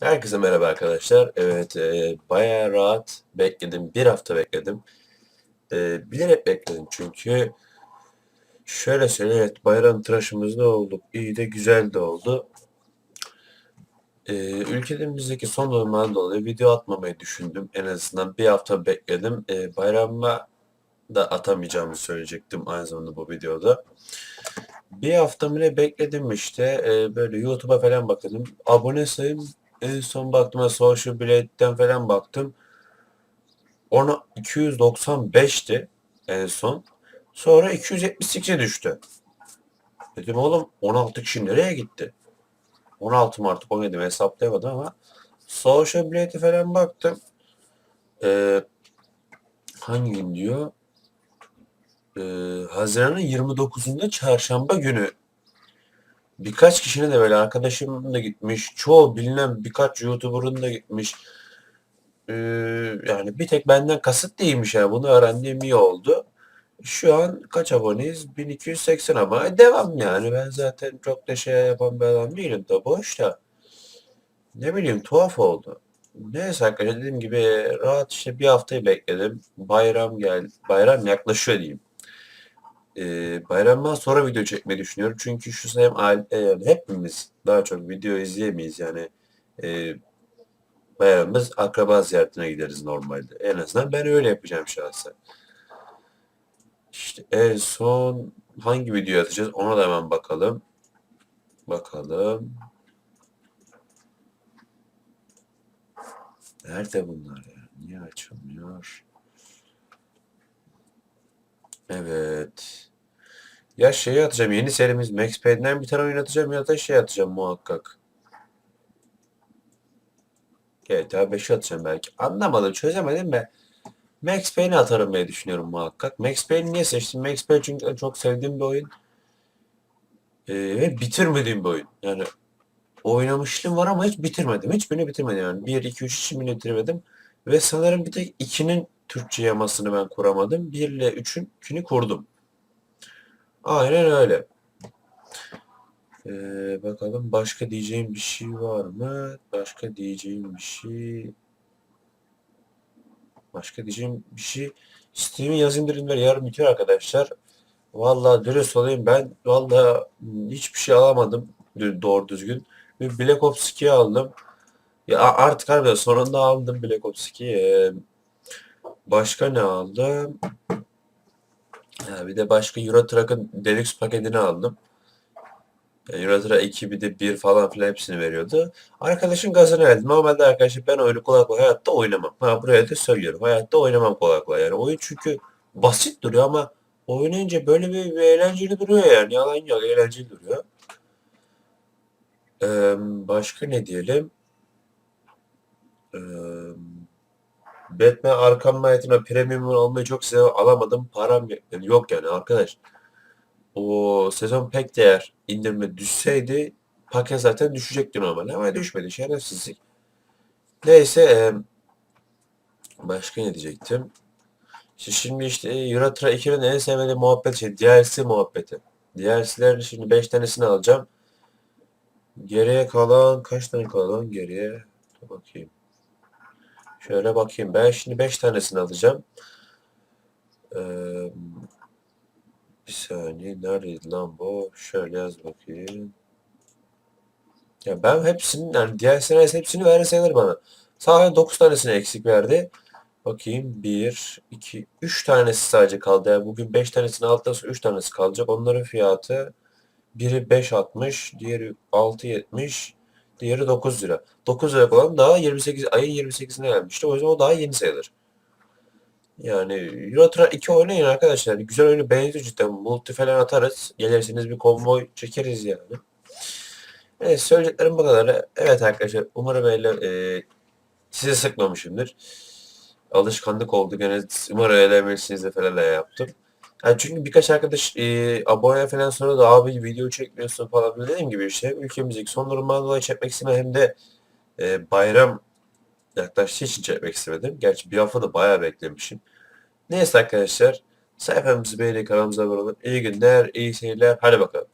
Herkese merhaba arkadaşlar. Evet, e, bayağı rahat bekledim. Bir hafta bekledim. E, bilerek bekledim çünkü şöyle söyleyeyim, evet bayram tıraşımız da oldu. İyi de güzel de oldu. E, ülkemizdeki son durumdan dolayı video atmamayı düşündüm. En azından bir hafta bekledim. E, bayramda da atamayacağımı söyleyecektim aynı zamanda bu videoda. Bir hafta bile bekledim işte. E, böyle YouTube'a falan baktım. Abone sayım en son baktığımda Social Blade'den falan baktım. Ona 295'ti en son. Sonra 278'e düştü. Dedim oğlum 16 kişi nereye gitti? 16 mı artık 17 mi hesaplayamadım ama Social Blade'e falan baktım. Ee, hangi gün diyor? Ee, Haziran'ın 29'unda çarşamba günü birkaç kişinin de böyle arkadaşımın da gitmiş. Çoğu bilinen birkaç YouTuber'ın da gitmiş. Ee, yani bir tek benden kasıt değilmiş yani bunu öğrendiğim iyi oldu. Şu an kaç aboneyiz? 1280 ama devam yani. Ben zaten çok da şey yapan bir adam değilim da boş da. Ne bileyim tuhaf oldu. Neyse arkadaşlar dediğim gibi rahat işte bir haftayı bekledim. Bayram gel, bayram yaklaşıyor diyeyim. Ee, bayramdan sonra video çekmeyi düşünüyorum. Çünkü şu sayem aile, yani hepimiz daha çok video izleyemeyiz yani. E, bayramımız akraba ziyaretine gideriz normalde. En azından ben öyle yapacağım şahsen. İşte en son hangi video atacağız ona da hemen bakalım. Bakalım. Nerede bunlar ya? Niye açılmıyor? Evet. Ya şeyi atacağım. Yeni serimiz Max Payne'den bir tane oynatacağım ya da şey atacağım muhakkak. GTA 5'i atacağım belki. Anlamadım, çözemedim de Max Payne'i atarım diye düşünüyorum muhakkak. Max Payne niye seçtim? Max Payne çünkü çok sevdiğim bir oyun. Ee, ve bitirmediğim bir oyun. Yani oynamışlığım var ama hiç bitirmedim. Hiçbirini bitirmedim yani. 1, 2, 3 hiçbirini bitirmedim. Ve sanırım bir tek 2'nin Türkçe yamasını ben kuramadım. 1 ile 3'ün kurdum. Aynen öyle. Ee, bakalım başka diyeceğim bir şey var mı? Başka diyeceğim bir şey... Başka diyeceğim bir şey... Steam'in yaz indirimleri yarın bitiyor arkadaşlar. Vallahi dürüst olayım ben vallahi hiçbir şey alamadım doğru düzgün. Bir Black Ops 2 aldım. Ya artık harbiden sonunda aldım Black Ops 2'yi. Ee, başka ne aldım? Ha, bir de başka Euro Truck'ın Deluxe paketini aldım. Yani Euro Truck 2 bir de 1 falan filan hepsini veriyordu. Arkadaşın gazını verdim. Normalde arkadaşlar ben oyunu kolay kolay hayatta oynamam. Ha buraya da söylüyorum. Hayatta oynamam kolay kolay. Yani oyun çünkü basit duruyor ama oynayınca böyle bir, bir eğlenceli duruyor yani. Yalan yok eğlenceli duruyor. Ee, başka ne diyelim? Ee, Batman Arkham Knight'ın premium almayı çok seviyorum. Alamadım. Param yok yani arkadaş. O sezon pek değer indirme düşseydi paket zaten düşecekti normalde ama düşmedi. Şerefsizlik. Neyse e, başka ne diyecektim? Şimdi işte Euro Truck 2'nin en sevmediğim muhabbet şey DLC muhabbeti. DLC'lerin şimdi 5 tanesini alacağım. Geriye kalan kaç tane kalan geriye? Dur bakayım. Şöyle bakayım. Ben şimdi 5 tanesini alacağım. Ee, bir saniye. Neredeydi lan bu? Şöyle yaz bakayım. Ya ben hepsinin yani diğer sene hepsini verdi sayılır bana. Sadece 9 tanesini eksik verdi. Bakayım 1, 2, 3 tanesi sadece kaldı. Yani bugün 5 tanesini aldıktan sonra 3 tanesi kalacak. Onların fiyatı biri 5.60, diğeri 6.70, diğeri 9 lira. 9 lira olan daha 28 ayın 28'ine gelmişti. O yüzden o daha yeni sayılır. Yani Euro Truck 2 oynayın arkadaşlar. Güzel oyunu benziyor cidden. Multi falan atarız. Gelirsiniz bir konvoy çekeriz yani. Evet söyleyeceklerim bu kadar. Evet arkadaşlar umarım öyle e, sizi sıkmamışımdır. Alışkanlık oldu. Gene umarım eğlenmişsiniz de falan yaptım. Yani çünkü birkaç arkadaş e, abone falan sonra da abi video çekmiyorsun falan dediğim gibi işte ülkemizdeki son durumdan dolayı çekmek istemedim hem de e, bayram yaklaştığı için çekmek istemedim. Gerçi bir hafta da bayağı beklemişim. Neyse arkadaşlar sayfamızı beğenip kanalımıza abone olun. İyi günler, iyi seyirler. Hadi bakalım.